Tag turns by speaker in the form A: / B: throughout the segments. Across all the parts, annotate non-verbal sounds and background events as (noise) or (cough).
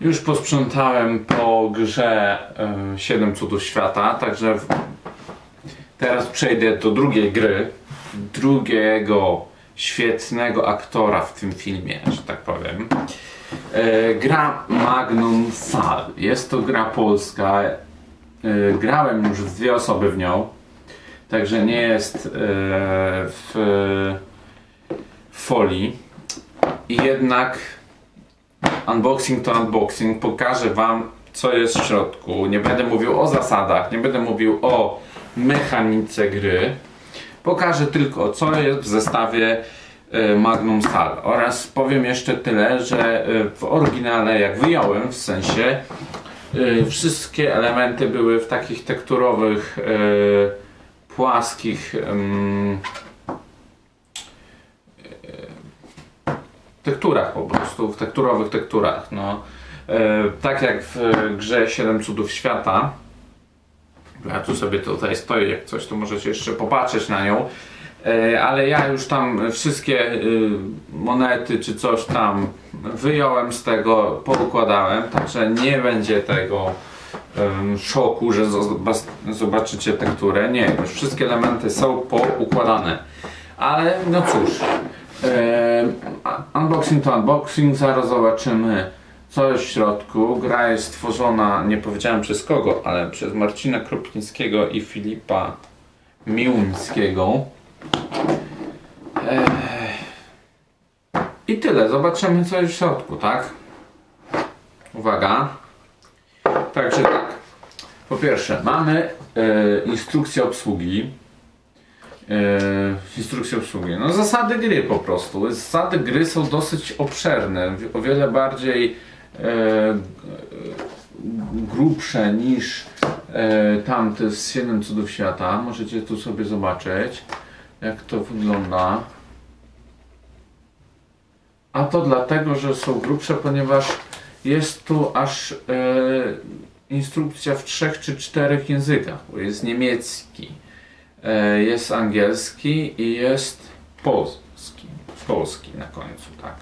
A: Już posprzątałem po grze 7 cudów świata, także w... teraz przejdę do drugiej gry. Drugiego świetnego aktora w tym filmie, że tak powiem. E, gra Magnum Sal. Jest to gra polska. E, grałem już w dwie osoby w nią. Także nie jest w folii. I jednak unboxing to unboxing. Pokażę Wam, co jest w środku. Nie będę mówił o zasadach, nie będę mówił o mechanice gry. Pokażę tylko, co jest w zestawie e, Magnum Sal. Oraz powiem jeszcze tyle, że e, w oryginale, jak wyjąłem, w sensie e, wszystkie elementy były w takich tekturowych, płaskich tekturach po prostu, w tekturowych tekturach. No. E, tak jak w grze 7 cudów świata. Ja tu sobie tutaj stoję, jak coś to możecie jeszcze popatrzeć na nią. E, ale ja już tam wszystkie y, monety czy coś tam wyjąłem z tego, poukładałem, także nie będzie tego szoku, że zob- zobaczycie tekturę. Nie, już wszystkie elementy są poukładane. Ale no cóż, e, unboxing to unboxing, zaraz zobaczymy co jest w środku. Gra jest stworzona, nie powiedziałem przez kogo, ale przez Marcina Kropińskiego i Filipa Miłuńskiego. I tyle, zobaczymy co jest w środku, tak? Uwaga. Także tak. Po pierwsze, mamy e, instrukcję obsługi. E, instrukcję obsługi. No zasady gry po prostu. Zasady gry są dosyć obszerne. O wiele bardziej e, grubsze niż e, tamte z 7 cudów świata. Możecie tu sobie zobaczyć jak to wygląda. A to dlatego, że są grubsze, ponieważ jest tu aż e, instrukcja w trzech czy czterech językach, bo jest niemiecki, jest angielski i jest polski. Polski na końcu, tak.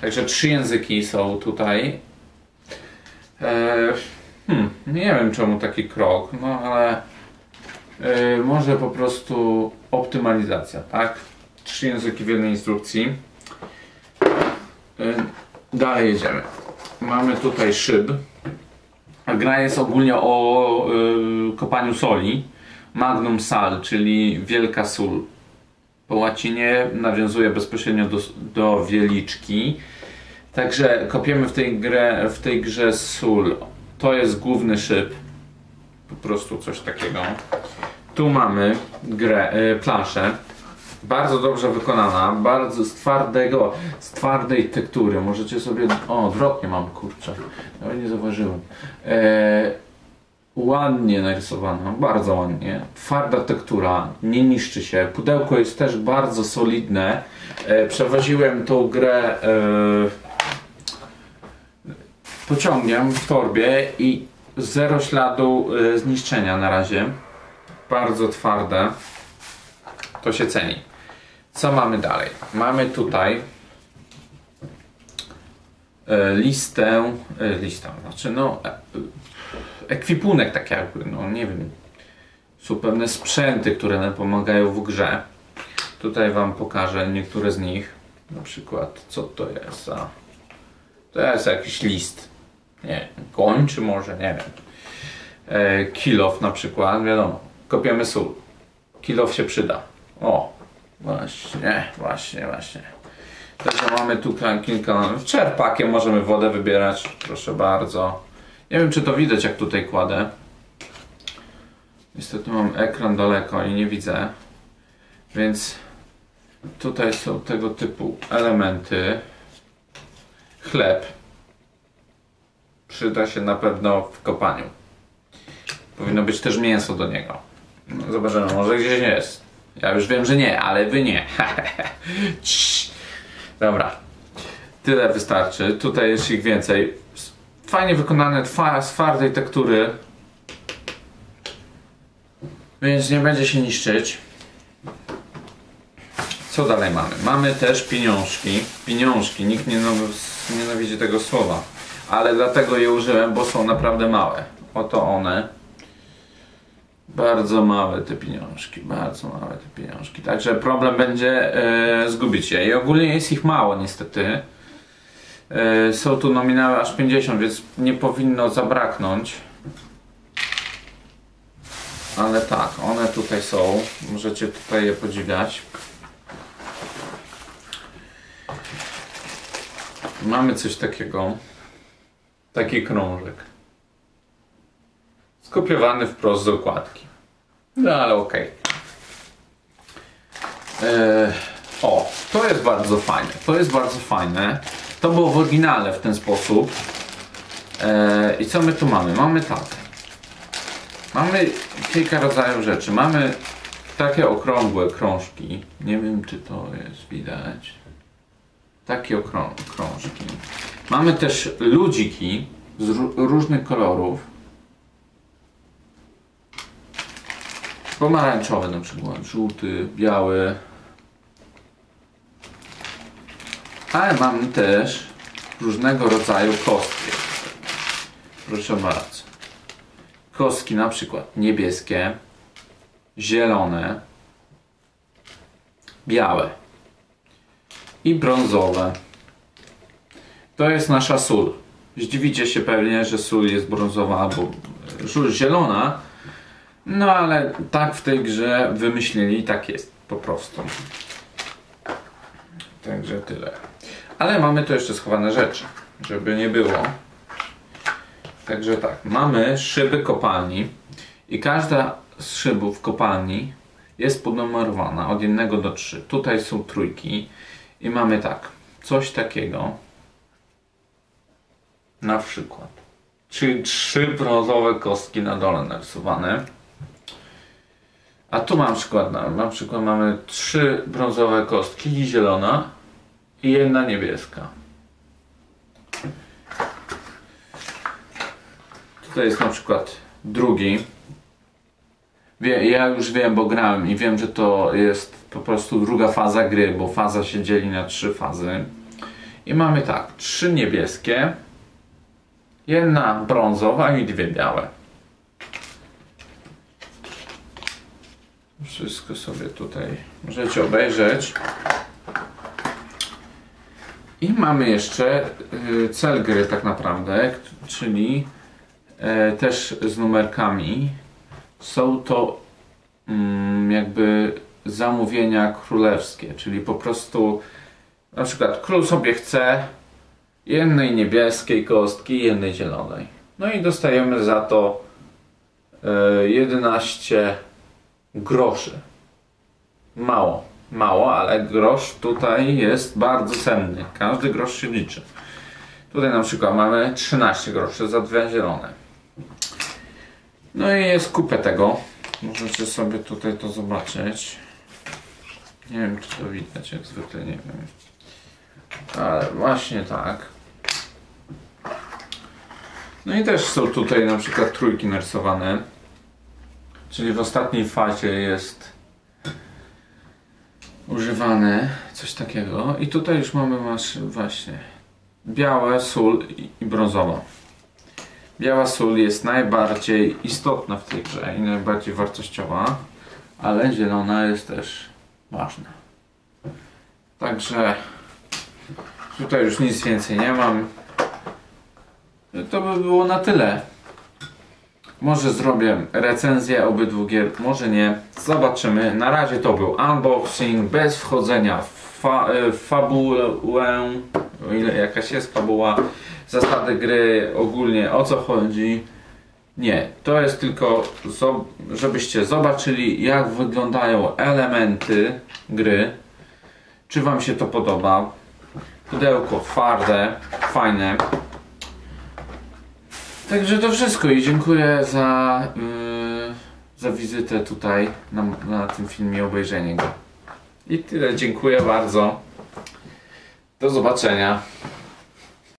A: Także trzy języki są tutaj. E, hmm, nie wiem czemu taki krok, no ale e, może po prostu optymalizacja, tak? Trzy języki w jednej instrukcji. E, dalej jedziemy. Mamy tutaj szyb. Gra jest ogólnie o kopaniu soli. Magnum sal, czyli wielka sól. Po łacinie nawiązuje bezpośrednio do, do wieliczki. Także kopiemy w tej, grę, w tej grze sól. To jest główny szyb. Po prostu coś takiego. Tu mamy grę, y, planszę. Bardzo dobrze wykonana, bardzo z twardego, z twardej tektury. Możecie sobie. O, odwrotnie mam kurczę. Nawet nie zauważyłem. E, ładnie narysowana, bardzo ładnie. Twarda tektura, nie niszczy się. Pudełko jest też bardzo solidne. E, przewoziłem tą grę e, pociągiem w torbie i zero śladu e, zniszczenia na razie. Bardzo twarde. To się ceni. Co mamy dalej? Mamy tutaj e, listę, e, listę, znaczy no e, ekwipunek tak jakby, no nie wiem. Są pewne sprzęty, które nam pomagają w grze. Tutaj wam pokażę niektóre z nich. Na przykład, co to jest? A, to jest jakiś list. Nie koń czy może, nie wiem. E, kilof na przykład, wiadomo. Kopiemy sól. Kilof się przyda. O, właśnie, właśnie, właśnie. Także mamy tu kilka. Czerpakiem możemy wodę wybierać. Proszę bardzo. Nie wiem, czy to widać, jak tutaj kładę. Niestety mam ekran daleko i nie widzę. Więc tutaj są tego typu elementy. Chleb. Przyda się na pewno w kopaniu. Powinno być też mięso do niego. No, Zobaczymy, może gdzieś jest. Ja już wiem, że nie, ale wy nie. (laughs) Dobra. Tyle wystarczy. Tutaj jest ich więcej. Fajnie wykonane, z twardej tektury. Więc nie będzie się niszczyć. Co dalej mamy? Mamy też pieniążki. Pieniążki. Nikt nie nienaw- nienawidzi tego słowa. ale dlatego je użyłem, bo są naprawdę małe. Oto one. Bardzo małe te pieniążki, bardzo małe te pieniążki. Także problem będzie e, zgubić je. I ogólnie jest ich mało niestety. E, są tu nominały aż 50, więc nie powinno zabraknąć. Ale tak, one tutaj są. Możecie tutaj je podziwiać. Mamy coś takiego. Taki krążek. Skopiowany wprost z okładki. No ale okej. Eee, o, to jest bardzo fajne. To jest bardzo fajne. To było w oryginale w ten sposób. Eee, I co my tu mamy? Mamy tak. Mamy kilka rodzajów rzeczy. Mamy takie okrągłe krążki. Nie wiem, czy to jest widać. Takie okrą krążki. Mamy też ludziki z ró- różnych kolorów. Pomarańczowy na przykład, żółty, biały. Ale mamy też różnego rodzaju kostki. Proszę bardzo. Kostki na przykład niebieskie, zielone, białe i brązowe. To jest nasza sól. Zdziwicie się pewnie, że sól jest brązowa albo żul zielona. No ale tak w tej grze wymyślili tak jest po prostu. Także tyle. Ale mamy tu jeszcze schowane rzeczy, żeby nie było. Także tak, mamy szyby kopalni i każda z szybów kopalni jest ponumerowana od 1 do 3. Tutaj są trójki i mamy tak, coś takiego. Na przykład. Czyli trzy brązowe kostki na dole narysowane. A tu mam przykład, na, przykład mamy trzy brązowe kostki, zielona i jedna niebieska. Tutaj jest na przykład drugi. Wie, ja już wiem, bo grałem i wiem, że to jest po prostu druga faza gry, bo faza się dzieli na trzy fazy. I mamy tak, trzy niebieskie, jedna brązowa i dwie białe. Wszystko sobie tutaj możecie obejrzeć. I mamy jeszcze y, cel gry tak naprawdę, czyli e, też z numerkami. Są to mm, jakby zamówienia królewskie, czyli po prostu na przykład król sobie chce jednej niebieskiej kostki, jednej zielonej. No i dostajemy za to e, 11 groszy. Mało, mało, ale grosz tutaj jest bardzo cenny. Każdy grosz się liczy. Tutaj na przykład mamy 13 groszy za dwie zielone. No i jest kupę tego. Możecie sobie tutaj to zobaczyć. Nie wiem, czy to widać, jak zwykle nie wiem. Ale właśnie tak. No i też są tutaj na przykład trójki narysowane. Czyli w ostatniej fazie jest używane coś takiego. I tutaj już mamy masz właśnie białe, sól i- brązowa. Biała sól jest najbardziej istotna w tej grze i najbardziej wartościowa, ale zielona jest też ważna. Także tutaj już nic więcej nie mam. To by było na tyle. Może zrobię recenzję obydwu gier, może nie. Zobaczymy. Na razie to był unboxing bez wchodzenia w fa e, w fabułę, o ile jakaś jest fabuła, zasady gry, ogólnie o co chodzi. Nie, to jest tylko, żebyście zobaczyli jak wyglądają elementy gry. Czy Wam się to podoba? Pudełko twarde, fajne. Także to wszystko i dziękuję za, yy, za wizytę tutaj na, na tym filmie, obejrzenie go. I tyle, dziękuję bardzo. Do zobaczenia.